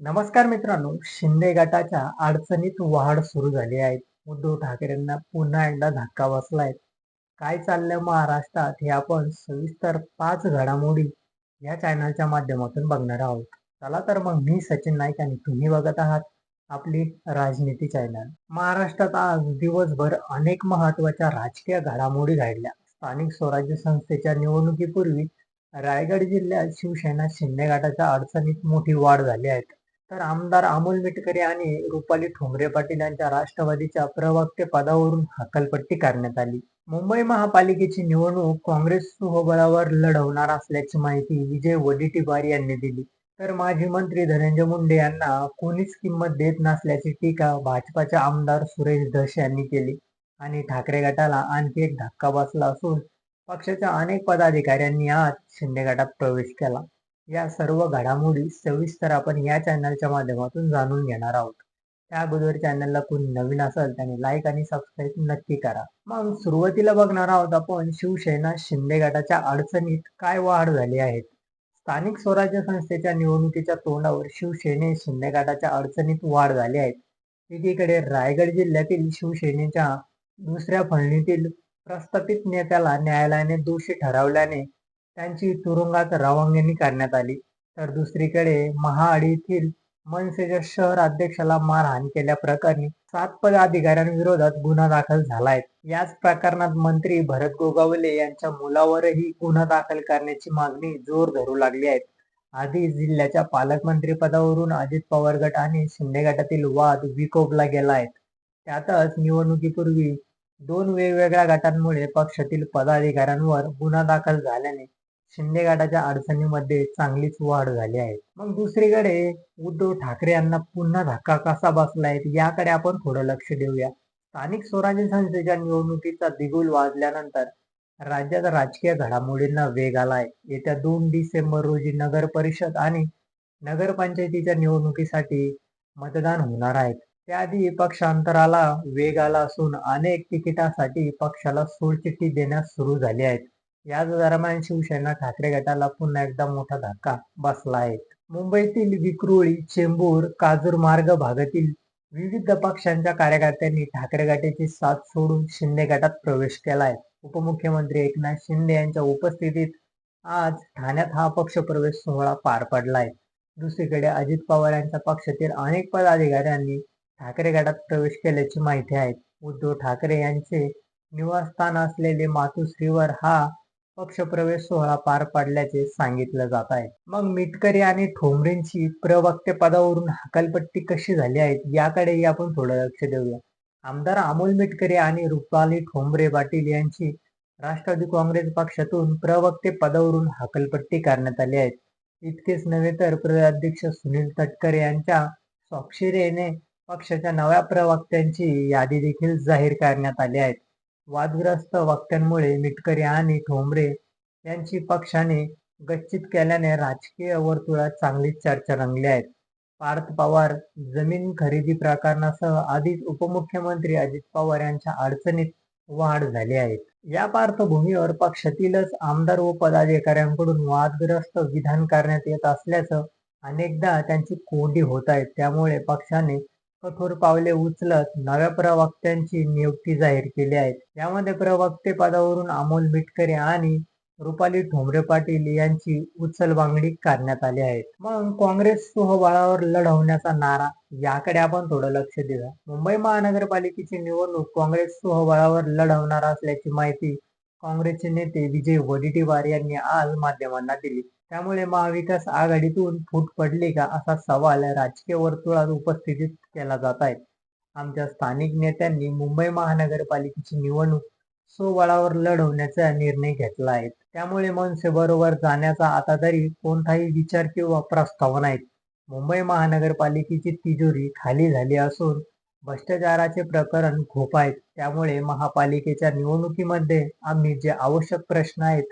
नमस्कार मित्रांनो शिंदे गटाच्या अडचणीत वाढ सुरू झाली आहे. उद्धव ठाकरेंना पुन्हा एकदा धक्का बसलाय. काय चाललंय महाराष्ट्रात हे आपण सविस्तर पाच घडामोडी या चॅनलच्या माध्यमातून बघणार आहोत. चला तर मग मी सचिन नाईक आणि तुम्ही बघत आहात आपली राजनीती चॅनल महाराष्ट्रात आज दिवसभर अनेक महत्त्वाच्या राजकीय घडामोडी घडल्या. स्थानिक स्वराज्य संस्थेच्या निवडणुकीपूर्वी रायगड जिल्ह्यात शिवसेना शिंदे गटाच्या अडचणीत मोठी वाढ झाली आहे. तर आमदार अमोल मिटकरी आणि रुपाली ठोंबरे पाटील यांच्या राष्ट्रवादीच्या प्रवक्ते पदावरून हकलपट्टी करण्यात आली. मुंबई महापालिकेची निवडणूक काँग्रेस सुहबळावर लढवणार असल्याची माहिती विजय वडेट्टीवार यांनी दिली. तर माजी मंत्री धनंजय मुंडे यांना कोणीच किंमत देत नसल्याची टीका भाजपाचे आमदार सुरेश धस यांनी केली आणि ठाकरे गटाला आणखी एक धक्का बसला असून पक्षाच्या अनेक पदाधिकाऱ्यांनी आज शिंदे गटात प्रवेश केला. या सर्व घडामोडी सविस्तर आपण या चॅनलच्या माध्यमातून जाणून घेणार आहोत. त्या अगोदर चॅनलला कोणी नवीन असेल त्याने लाईक आणि सबस्क्राईब नक्की करा. मग सुरुवातीला बघणार आहोत आपण शिवसेना शिंदे गटाच्या अडचणीत काय वाढ झाली आहेत स्थानिक स्वराज्य संस्थेच्या निवडणुकीच्या तोंडावर शिवसेने शिंदे गटाच्या अडचणीत वाढ झाली आहे. एकीकडे रायगड जिल्ह्यातील शिवसेनेच्या दुसऱ्या फळणीतील प्रस्थापित नेत्याला न्यायालयाने दोषी ठरवल्याने त्यांची तुरुंगात रवानगी करण्यात आली. तर दुसरीकडे महाआडीतील मनसेच्या शहर अध्यक्षाला मारहाण केल्याप्रकरणी सात पदाधिकाऱ्यांविरोधात गुन्हा दाखल झालाय. याच प्रकरणात मंत्री भरत गोगावले यांच्या मुलावरही गुन्हा दाखल करण्याची मागणी जोर धरू लागली आहे. आधी जिल्ह्याच्या पालकमंत्री पदावरून अजित पवार गट आणि शिंदे गटातील वाद विकोपला गेला आहे. त्यातच निवडणुकीपूर्वी दोन वेगवेगळ्या गटांमुळे पक्षातील पदाधिकाऱ्यांवर गुन्हा दाखल झाल्याने शिंदे गटाच्या अडचणीमध्ये चांगलीच वाढ झाली आहे. मग दुसरीकडे उद्धव ठाकरे यांना पुन्हा धक्का कसा बसलाय याकडे आपण थोडं लक्ष देऊया. स्थानिक स्वराज्य संस्थेच्या निवडणुकीचा दिगुल वाजल्यानंतर राज्यात राजकीय घडामोडींना वेग आलाय. येत्या दोन डिसेंबर रोजी नगर परिषद आणि नगरपंचायतीच्या निवडणुकीसाठी मतदान होणार आहेत त्याआधी पक्षांतराला वेग आला असून अनेक तिकिटासाठी पक्षाला सोडचिठ्ठी देण्यास सुरू झाली आहेत. याच दरम्यान शिवसेना ठाकरे गटाला पुन्हा एकदा मोठा धक्का बसला आहे. मुंबईतील विक्रोळी चेंबूर काजूर मार्ग भागातील विविध पक्षांच्या कार्यकर्त्यांनी ठाकरे गटाची साथ सोडून शिंदे गटात प्रवेश केलाय. उपमुख्यमंत्री एकनाथ शिंदे यांच्या उपस्थितीत आज ठाण्यात हा पक्ष प्रवेश सोहळा पार पडलाय. दुसरीकडे अजित पवार यांच्या पक्षातील अनेक पदाधिकाऱ्यांनी ठाकरे गटात प्रवेश केल्याची माहिती आहे. उद्धव ठाकरे यांचे निवासस्थान असलेले मातुश्रीवर हा पक्षप्रवेश सोहळा पार पडल्याचे सांगितलं जात आहे. मग मिटकरी आणि ठोंबरेंची प्रवक्ते पदावरून हकालपट्टी कशी झाली आहे याकडेही आपण थोडं लक्ष देऊया. आमदार अमोल मिटकरी आणि रुपाली ठोंबरे पाटील यांची राष्ट्रवादी काँग्रेस पक्षातून प्रवक्ते पदावरून हकलपट्टी करण्यात आली आहे. इतकेच नव्हे तर प्रदेशाध्यक्ष सुनील तटकरे यांच्या स्वाक्षरीने पक्षाच्या नव्या प्रवक्त्यांची यादी देखील जाहीर करण्यात आली आहे. वादग्रस्त वक्त्यांमुळे मिटकरी आणि ठोंबरे यांची पक्षाने गच्चित केल्याने राजकीय वर्तुळात चांगलीच चर्चा रंगली आहे. पार्थ पवार जमीन खरेदी प्रकरणासह आधीच उपमुख्यमंत्री अजित पवार यांच्या अडचणीत वाढ झाली आहे. या पार्श्वभूमीवर पक्षातीलच आमदार व पदाधिकाऱ्यांकडून वादग्रस्त विधान करण्यात येत असल्याचं अनेकदा त्यांची कोंडी होत आहेत त्यामुळे पक्षाने कठोर पावले उचलत नव्या प्रवक्त्यांची नियुक्ती जाहीर केली आहे यामध्ये प्रवक्ते पदावरून अमोल मिटकरे आणि रुपाली ठोंबरे पाटील यांची उचलबांगडी करण्यात आली आहे. मग काँग्रेस स्वबळावर लढवण्याचा नारा याकडे आपण थोडं लक्ष देऊया. मुंबई महानगरपालिकेची निवडणूक काँग्रेस स्वबळावर लढवणार असल्याची माहिती काँग्रेसचे नेते विजय वडेट्टीवार यांनी आज माध्यमांना दिली. त्यामुळे महाविकास आघाडीतून फूट पडली का असा सवाल राजकीय वर्तुळात उपस्थितीत केला जात आहे. आमच्या स्थानिक नेत्यांनी मुंबई महानगरपालिकेची निवडणूक स्वबळावर लढवण्याचा निर्णय घेतला आहे. त्यामुळे मनसे बरोबर जाण्याचा आता तरी कोणताही विचार किंवा प्रस्ताव नाहीत. मुंबई महानगरपालिकेची तिजोरी खाली झाली असून भ्रष्टाचाराचे प्रकरण खूप आहेत. त्यामुळे महापालिकेच्या निवडणुकीमध्ये आम्ही जे आवश्यक प्रश्न आहेत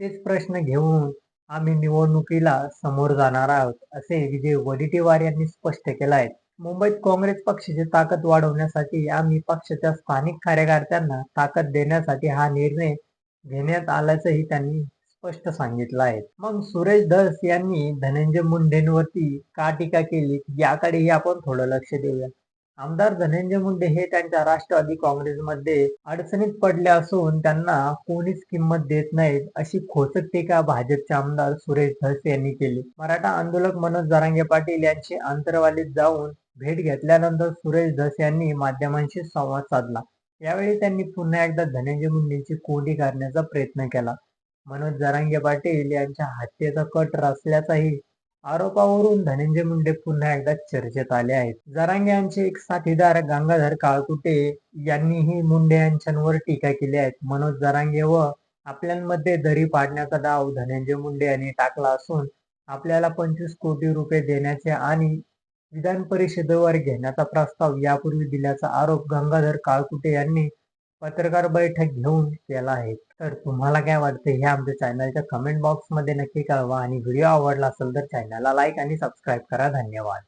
तेच प्रश्न घेऊन आम्ही निवडणुकीला समोर जाणार आहोत असे विजय वडेट्टीवार यांनी स्पष्ट केलं आहे. मुंबईत काँग्रेस पक्षाची ताकद वाढवण्यासाठी आम्ही पक्षाच्या स्थानिक कार्यकर्त्यांना ताकद देण्यासाठी हा निर्णय घेण्यात आल्याचंही त्यांनी स्पष्ट सांगितलं आहे. मग सुरेश धस यांनी धनंजय मुंडेंवरती का टीका केली? याकडेही आपण थोडं लक्ष देऊया. आमदार धनंजय मुंडे हे त्यांच्या राष्ट्रवादी काँग्रेसमध्ये अडचणीत पडले असून त्यांना कोणीच किंमत देत नाहीत अशी खोचक टीका भाजपचे आमदार सुरेश धस यांनी केली. मराठा आंदोलक मनोज जरांगे पाटील यांची आंतरवालीत जाऊन भेट घेतल्यानंतर सुरेश धस यांनी माध्यमांशी संवाद साधला. यावेळी त्यांनी पुन्हा एकदा धनंजय मुंडेंची कोंडी करण्याचा प्रयत्न केला. मनोज जरांगे पाटील यांच्या हत्येचा कट रचल्याचाही आरोपावरून धनंजय मुंडे पुन्हा एकदा चर्चेत आले आहेत. जरांगे यांचे एक साथीदार गंगाधर काळकुटे यांनीही मुंडे यांच्यावर टीका केली आहे. मनोज जरांगे व आपल्यांमध्ये दरी पाडण्याचा डाव धनंजय मुंडे यांनी टाकला असून आपल्याला पंचवीस कोटी रुपये देण्याचे आणि विधान परिषदेवर घेण्याचा प्रस्ताव यापूर्वी दिल्याचा आरोप गंगाधर काळकुटे यांनी पत्रकार बैठक घेऊन केला आहे. तर तुम्हाला काय वाटतं? हे आमच्या चॅनलच्या कमेंट बॉक्समध्ये नक्की कळवा आणि व्हिडिओ आवडला असेल तर चॅनलला लाईक आणि सबस्क्राईब करा. धन्यवाद.